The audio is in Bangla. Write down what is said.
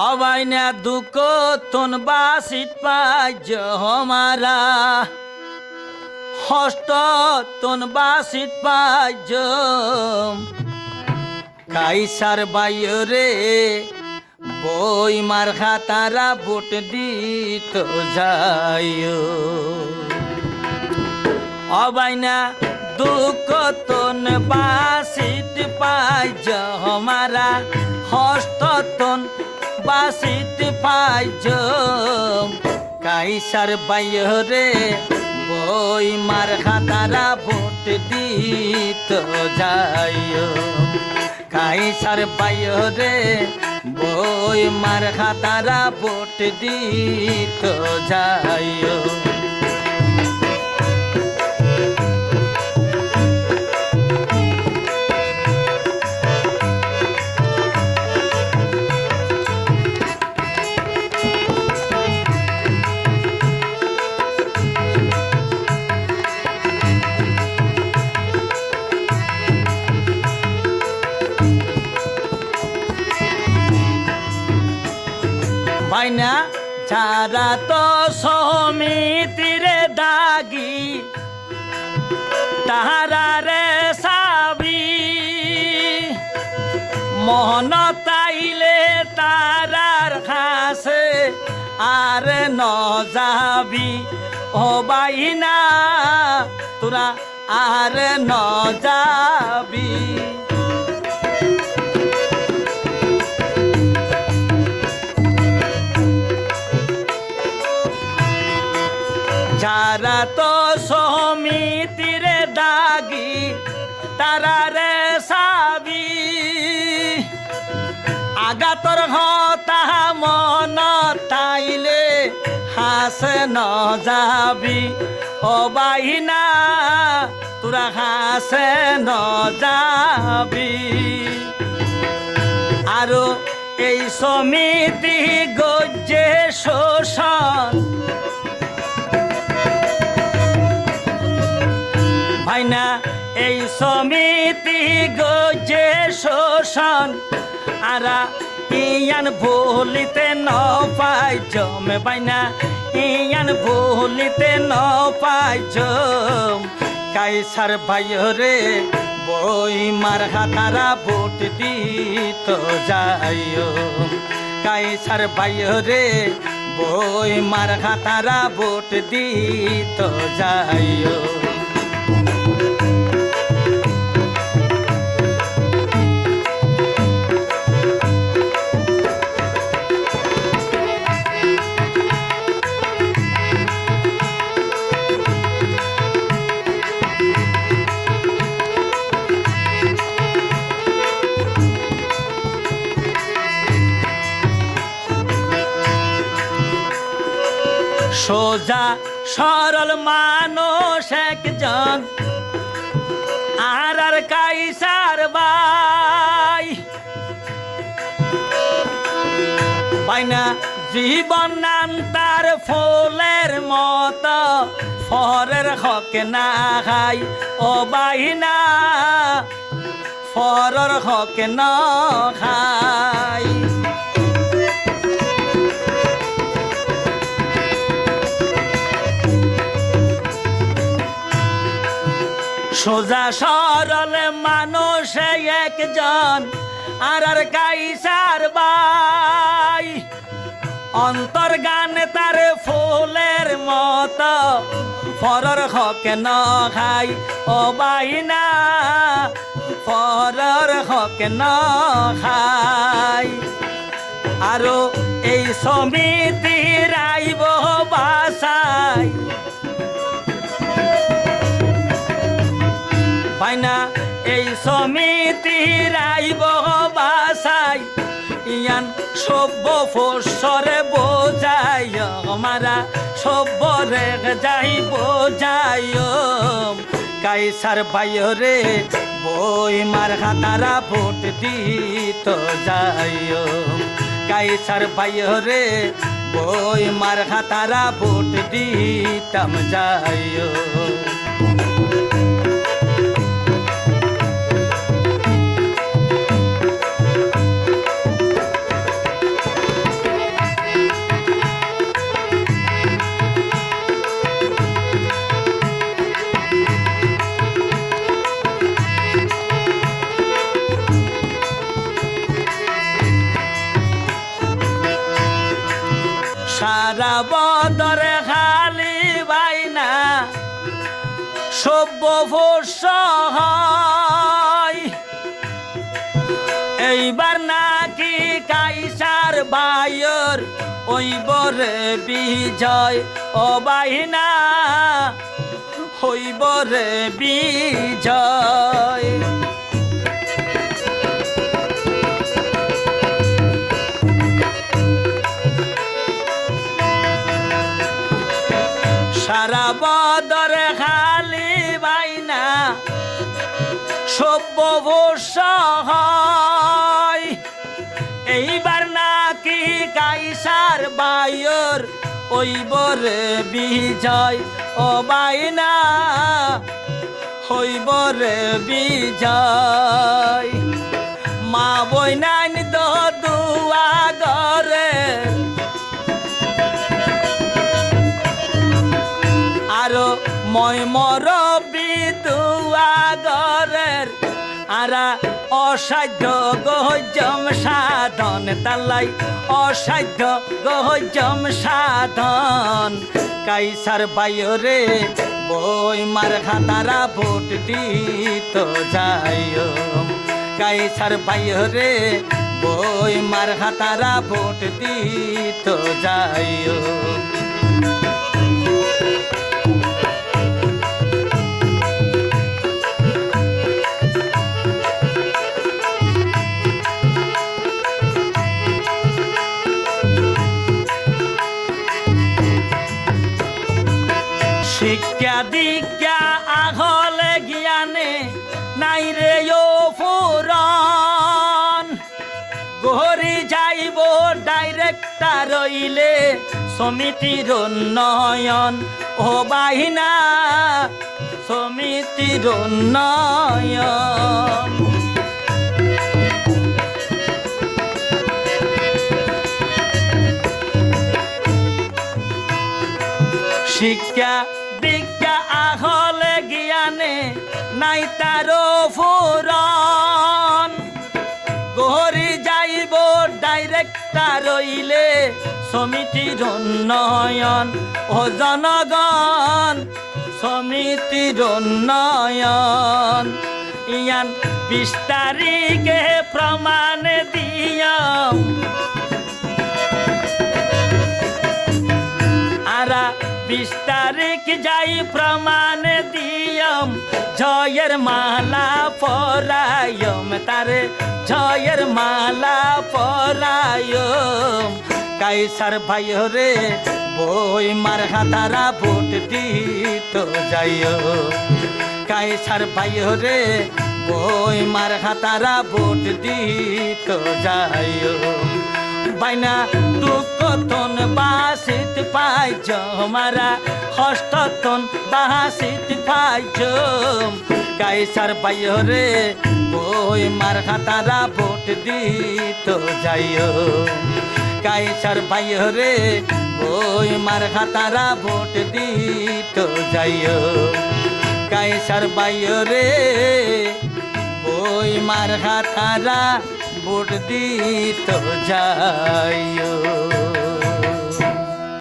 অবাইনা দুঃখ তন বাসিত পাইজ হমারা। হস্ত তন বাসিত কাইসার বাইরে বই মার খাতারা ভোট দিত যায় অবাইনা দুঃখ তন বাসিত পাইজ হমারা। হস্ততন বাসিত পাইজ কাইসার বাইরে বই মার খাতারা ভোট দিত যাই কাইসার বাইরে বই মার খাতারা ভোট দিত যায় বাইনা যারা তো সমিতিরে দাগি। তাহারা রে সাবি। মহন তাইলে তারার খাসে, আর ন যাবি। ও বাইনা তোরা আর ন যাবি। আগাতর হতা মন তাইলে হাসে ন যাবি। ও বাইনা তোরা হাসে ন যাবি। আৰু এই সমিতি গজ্জে শোষণ। ভাইনা, এই সমিতি গজে শোষণ। আরা ইয়ান ভুলিতে ন পাই জমে বাইনা। ইয়ান ভুলিতে ন পাই জম। কাইসার ভাইরে বই মার হাতারা ভোট দিত যায় কাইসার ভাইরে বই মার হাতারা ভোট দিত যায় সোজা, সরল মানুষ একজন। আর আর কাইসার বাই বাইনা জীবন নাম তার ফুলের মত, ফরের হকে না খাই ও বাইনা ফরর হকে না খাই সোজা সরল মানুষ একজন, আর আর কাইসার বাই অন্তর গান তার ফুলের মত, ফরর হকে ন খাই, ও বাইনা, ফরর হকে ন খাই। আৰু এই সমিতি রাইব আমারা সবরে যাইব, যাইও। কাইসার বাইরে বই মার হাতারা ভোট দিত, যাইও। কাইসার বাইরে বই মার হাতারা ভোট দিতাম যাই হয় এইবার নাকি কাইসার বায়র ওই বরে বিজয় ও বাহিনা হইব বিজয়। হয়। এইবার নাকি কাইসার বায়র ওই বরে বিজয়। ও বাইনা হইব বিজয়। মা বইনাইন অসাধ্য গহজম সাধন, তালাই অসাধ্য গহজম সাধন। কাইসার বাইরে বই মার খাতারা ভোট দিত যায় কাইসার বাইরে বই মার খাতারা ভোট দিত যায় শিক্ষা দীক্ষা আহলে জ্ঞানে নাই রে ও ফুরন। গহরি যাইব ডাইরেক্টার রইলে সমিতির উন্নয়ন। ও বাহিনা, সমিতির উন্নয়ন। শিক্ষা নাই তারো ফুরন। গহরি যাইব ডাইরেক্টার রইলে সমিতির উন্নয়ন। ও জনগণ, সমিতির উন্নয়ন। ইয়ান বিশ তারিখে প্রমাণ দিয়াম। বিশ তারিখ যাই প্রমাণ দিয়ম, জয়ের মালা পরায়ম, তারে জয়ের মালা পরায়ম। কাইসার ভাই রে বই মার হাতারা ভোট দিত যাই কাইসার ভাই রে বই মার হাতারা ভোট দিত যাই বাইনা পাইছ মারা হস্ততন বাসিত পাইছ কাইসার বাইরে ওই মার খাতারা ভোট দিত যাইও কাইসার বাইরে ওই মার খাতারা ভোট দিত যাইও কাইসার বাইরে ওই মার খাতারা ভোট দিত যাই